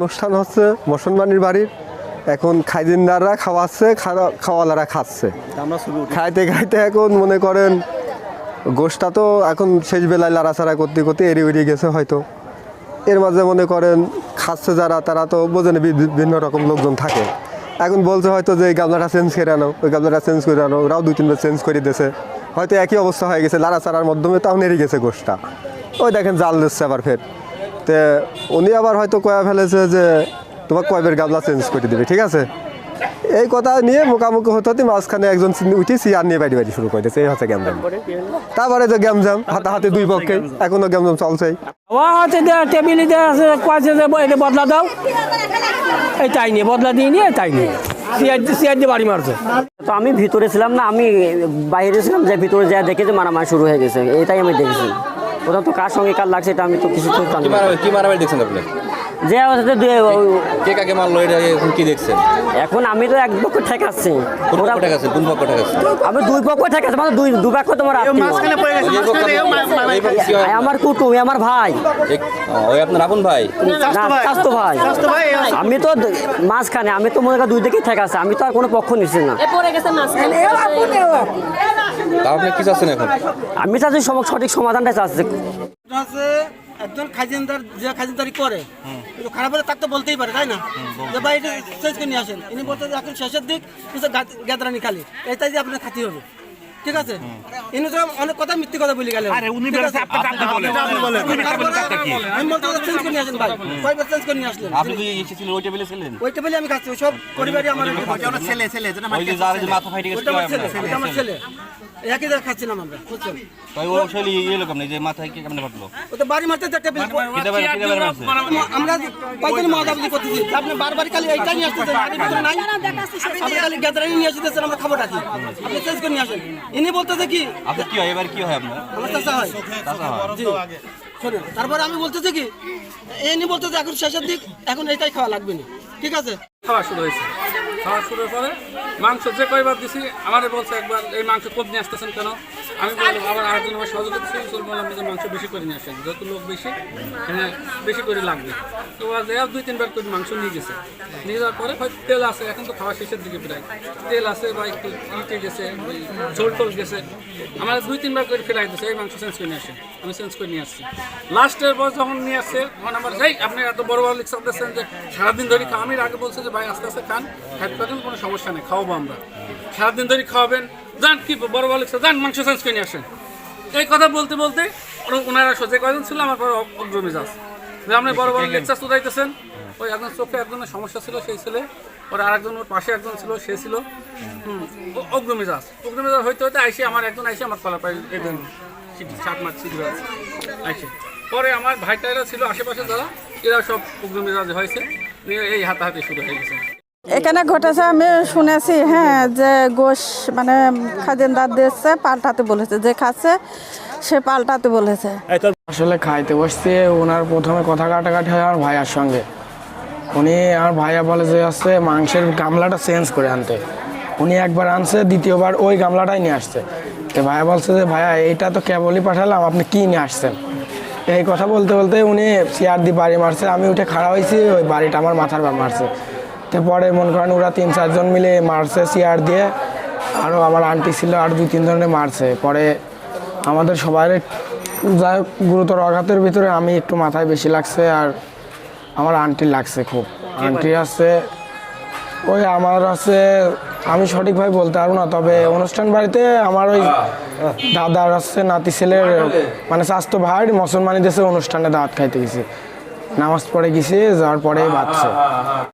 অনুষ্ঠান হচ্ছে মুসলমানের বাড়ির। এখন খাইদিনদাররা খাওয়াচ্ছে খাওয়া- খাওয়ালারা খাচ্ছে। খাইতে খাইতে এখন মনে করেন গোষ্ঠটা তো এখন শেষ বেলায় লাড়াচাড়া করতে করতে এড়িয়ে এড়িয়ে গেছে হয়তো। এর মাঝে মনে করেন খাচ্ছে যারা তারা তো বোঝেন বিভিন্ন রকম লোকজন থাকে। এখন বলছে হয়তো যে এই গামলাটা চেঞ্জ করে আনো ওই গামলাটা চেঞ্জ করে আনো ওরাও দুই তিনবার চেঞ্জ করে দিয়েছে। হয়তো একই অবস্থা হয়ে গেছে লাড়াচাড়ার মাধ্যমে তাও নেড়ে গেছে গোষ্ঠটা। ওই দেখেন জাল দিচ্ছে আবার ফের। তে উনি আবার হয়তো কয়া ফেলেছে যে তোমার কয়বের গামলা চেঞ্জ করে দিবে ঠিক আছে? এই কথা নিয়ে মোকামুখি হতে হতে মাঝখানে একজন উঠি আর নিয়ে বাড়ি বাড়ি শুরু করে দিয়েছে এই হচ্ছে গ্যামজাম তারপরে তো গ্যামজাম হাতে দুই পক্ষে এখনও গ্যামজাম চলছেই। হাতে টেবিলে আছে কয়েছে যে এটা বদলা দাও। এই তাই নিয়ে বদলা দিয়ে নিয়ে তাই নিয়ে। বাড়ি মারছে। তো আমি ভিতরে ছিলাম না আমি বাইরে ছিলাম যে ভিতরে যা দেখে যে মারামারি শুরু হয়ে গেছে এটাই আমি দেখেছি। প্রথম তো কার সঙ্গে কার লাগছে এটা আমি তো কিছু তো জানি কি মারাবে দেখছেন আপনি? যে অবস্থাতে দুই- কে কাকে মারলো এটা এখন কি দেখছেন? এখন আমি তো এক পক্ষ ঠেকাচ্ছি কোন পক্ষ ঠেকাচ্ছে কোন পক্ষ ঠেকাচ্ছে আমি দুই পক্ষ ঠেকাচ্ছি মানে দুই দু পক্ষ তোমার? আমার কুটুম এ আমার ভাই। ওই আপনার আপন ভাই? না স্বাস্থ্য ভাই। আমি তো মাঝখানে আমি তো মনে করি দুই দিকেই ঠেকাচ্ছি আমি তো আর কোনো পক্ষ নিচ্ছি না। তা আপনি কি চাচ্ছেন এখন? আমি চাচ্ছি সঠিক সমাধানটা চাচ্ছি। একজন খাজিনদার যে খাজিনদারি করে কিন্তু খারাপ হলে তার তো বলতেই পারে তাই না? যে ভাই এটা করে নিয়ে আসেন। ইনি বলতে এখন শেষের দিক কিছু গ্যাদারানি খালি। এটাই যে আপনার খাতি হবে। ঠিক আছে? ইনি তো অনেক কথা মিথ্যে কথা বলে গেলেন। ঠিক আছে? আমি বলতে চেঞ্জ করে নিয়ে আসেন ভাই। কয়বার চেঞ্জ করে নিয়ে আসলেন? আপনি কি এসেছিলেন ওই টেবিলে ছিলেন? ওই টেবিলে আমি খাচ্ছি সব পরিবারই আমার ছেলে ছেলে ওই যে মাথা ফাইটে গেছে আমার ছেলে আমার ছেলে। একই জায়গায় খাচ্ছিলাম আমরা বুঝছেন? ও ইয়ে লোক আপনি যে মাথায় কি কেমনে ফাটলো? ও তো বাড়ি মারতে টেবিল কিটা বারে কিটা বারে মারছে? আমরা করতেছি? আপনি বারবার খালি এইটা নিয়ে আসতেছেন বাড়ির ভিতরে নাই? আপনি খালি গ্যাদারানি নিয়ে আসতেছেন আমরা কি আপনি চেঞ্জ করে নিয়ে আসেন। ইনি বলতেছে কি আপনার কি হয়? এবার কি হয় আপনার? আমার চাষা হয়। চাচা হয়। জি। শোনেন তারপরে আমি বলতেছি কি ইনি বলতেছে এখন শেষের দিক এখন এটাই খাওয়া লাগবে না। ঠিক আছে? খাওয়া শুরু হয়েছে। খাওয়া শুরু করে মাংস যে কয়বার দিছি আমারে বলছে একবার এই মাংস কম নিয়ে আসতেছেন কেন? আমি বললাম, আবার আরেকজন আমার সহযোগিতা ছিল চল বললাম যে মাংস বেশি করে নিয়ে আসেন যত লোক বেশি হ্যাঁ বেশি করে লাগবে। তো আজ দুই তিনবার করে মাংস নিয়ে গেছে। নিয়ে যাওয়ার পরে হয়তো তেল আছে, এখন তো খাওয়া শেষের দিকে প্রায়। তেল আছে বা একটু ইটে গেছে, ঝোল টোল গেছে। আমার দুই তিনবার করে ফেলাই দিচ্ছে এই মাংস চেঞ্জ করে নিয়ে আসেন আমি চেঞ্জ করে নিয়ে আসছি। লাস্টের পর যখন নিয়ে আসছে, তখন আমার সেই আপনি এত বড় বড় লিখে দিচ্ছেন যে সারাদিন ধরে খাওয়া, আমি আগে বলছে যে, ভাই, আস্তে আস্তে খান খাইতে পারেন কোনো সমস্যা নেই, খাওয়াবো আমরা। সারাদিন ধরে খাওয়াবেন যান কি বড় বড় লিখছে যান মাংস চেঞ্জ করে নিয়ে আসেন এই কথা বলতে বলতে ওনারা সহ্য কয়জন ছিল? আমার পর অগ্রমেজাজ যে আপনি বড় বড় লেকচার শুধাইতেছেন ওই একজন চোখে একজনের সমস্যা ছিল সেই ছেলে। ওর আরেকজন ওর পাশে একজন ছিল সে ছিল। হুম, ও- অগ্রমেজাজ অগ্রমেজাজ হইতে হইতে আইসে আমার একজন আইসে আমার কলা পাই একজন সাত মাস ছিল আইসে। পরে আমার ভাইটারা ছিল আশেপাশে যারা এরা সব অগ্রমেজাজ হয়েছে। নিয়ে এই হাতাহাতি শুরু হয়ে গেছে। এখানে ঘটেছে আমি শুনেছি হ্যাঁ যে গোশ মানে খাদিনদার দিচ্ছে পাল্টাতে বলেছে যে খাচ্ছে সে পাল্টাতে বলেছে। আসলে খাইতে বসতে ওনার প্রথমে কথা কাটাকাটি হয় আমার ভাইয়ার সঙ্গে। উনি আমার ভাইয়া বলে যে আসছে মাংসের গামলাটা চেঞ্জ করে আনতে। উনি একবার আনছে দ্বিতীয়বার ওই গামলাটাই নিয়ে আসছে। তো ভাইয়া বলছে যে ভাইয়া এইটা তো কেবলই পাঠালাম আপনি কি নিয়ে আসছেন? এই কথা বলতে বলতে উনি চেয়ার দিয়ে বাড়ি মারছে আমি উঠে খাড়া হয়েছি ওই বাড়িটা আমার মাথার মারছে। তো পরে মনে করেন ওরা তিন চারজন মিলে মারছে চেয়ার দিয়ে। আরও আমার আন্টি ছিল আর দুই তিন জনে মারছে। পরে আমাদের সবার যাই হোক গুরুতর আঘাতের ভিতরে আমি একটু মাথায় বেশি লাগছে আর আমার আন্টি লাগছে খুব। আন্টি আছে ওই আমার আছে আমি সঠিকভাবে বলতে পারব না তবে অনুষ্ঠান বাড়িতে আমার ওই দাদার আছে নাতি ছেলের মানে স্বাস্থ্য ভাই মুসলমানি দেশে অনুষ্ঠানে দাঁত খাইতে গেছি। নামাজ পড়ে গেছি যাওয়ার পরেই বাচ্চা